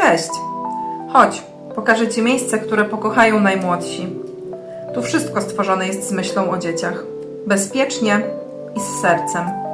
Cześć! Chodź, pokażę Ci miejsce, które pokochają najmłodsi. Tu wszystko stworzone jest z myślą o dzieciach. Bezpiecznie i z sercem.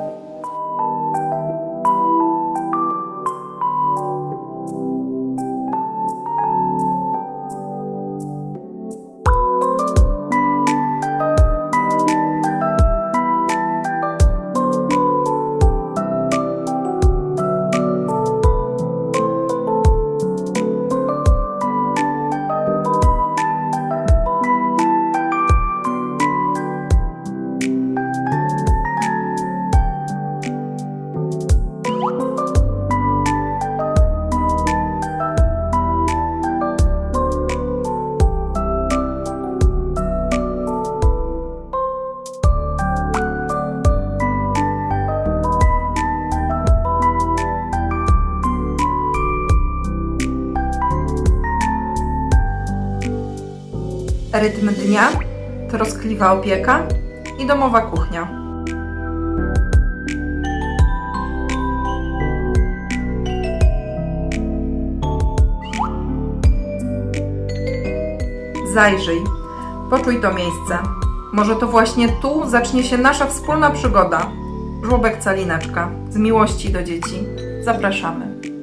Rytm dnia, troskliwa opieka i domowa kuchnia. Zajrzyj, poczuj to miejsce. Może to właśnie tu zacznie się nasza wspólna przygoda. Żłobek Calineczka. Z miłości do dzieci. Zapraszamy.